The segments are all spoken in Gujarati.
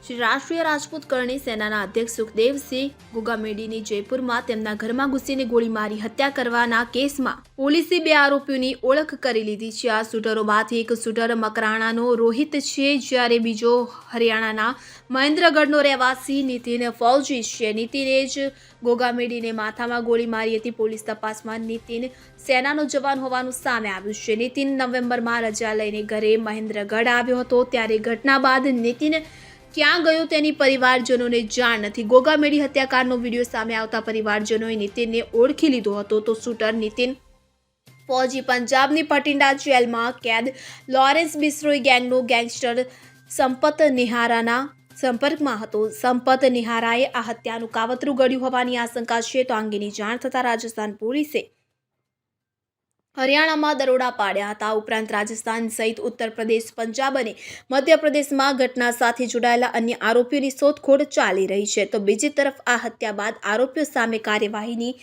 શ્રી રાષ્ટ્રીય રાજપૂત કરણી સેનાના અધ્યક્ષ સુખદેવસિંહ ગુગામેડીની જયપુરમાં તેમના ઘરમાં ઘૂસીને ગોળી મારી હત્યા કરવાના કેસમાં પોલીસે બે આરોપીઓની ઓળખ કરી લીધી છે. આ શૂટરોમાંથી એક શૂટર મકરાણાનો રોહિત છે, જ્યારે બીજો હરિયાણાના મહેન્દ્રગઢનો રહેવાસી નીતિન ફૌજી છે. નીતિને જ ગોગામેડીને માથામાં ગોળી મારી હતી. પોલીસ તપાસમાં નીતિન સેનાનો જવાન હોવાનું સામે આવ્યું છે. નીતિન નવેમ્બરમાં રજા લઈને ઘરે મહેન્દ્રગઢ આવ્યો હતો. ત્યારે ઘટના બાદ નીતિન ક્યાં ગયો તેની પરિવારજનોને જાણ નથી. ગોગામેડી હત્યાકાંડનો વીડિયો સામે આવતા પરિવારજનોએ નીતિનને ઓળખી લીધો હતો તો શૂટર નીતિન ફોજી પંજાબની પટિંડા જેલમાં કેદ. લોરેન્સ બિસ્રોઈ ગેંગનો ગેંગસ્ટર સંપત નિહારાના સંપર્કમાં હતો. સંપત નિહારાએ આ હત્યાનું કાવતરું ગળ્યું હોવાની આશંકા છે તો અંગેની જાણ થતાં રાજસ્થાન પોલીસે હરિયાણામાં દરોડા પાડ્યા હતા. ઉપરાંત રાજસ્થાન સહિત ઉત્તર પ્રદેશ, પંજાબ અને મધ્યપ્રદેશમાં ઘટના સાથે જોડાયેલા અન્ય આરોપીઓની શોધખોળ ચાલી રહી છે. તો બીજી તરફ આ હત્યા બાદ આરોપીઓ સામે કાર્યવાહીની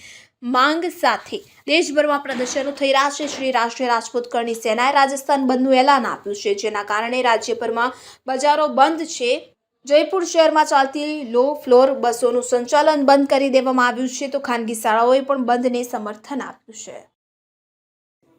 માંગ સાથે દેશભરમાં પ્રદર્શનો થઈ રહ્યા છે. શ્રી રાષ્ટ્રીય રાજપૂત કરણી સેનાએ રાજસ્થાન બંધનું એલાન આપ્યું છે, જેના કારણે રાજ્યભરમાં બજારો બંધ છે. જયપુર શહેરમાં ચાલતી લો ફ્લોર બસોનું સંચાલન બંધ કરી દેવામાં આવ્યું છે. તો ખાનગી શાળાઓએ પણ બંધને સમર્થન આપ્યું છે.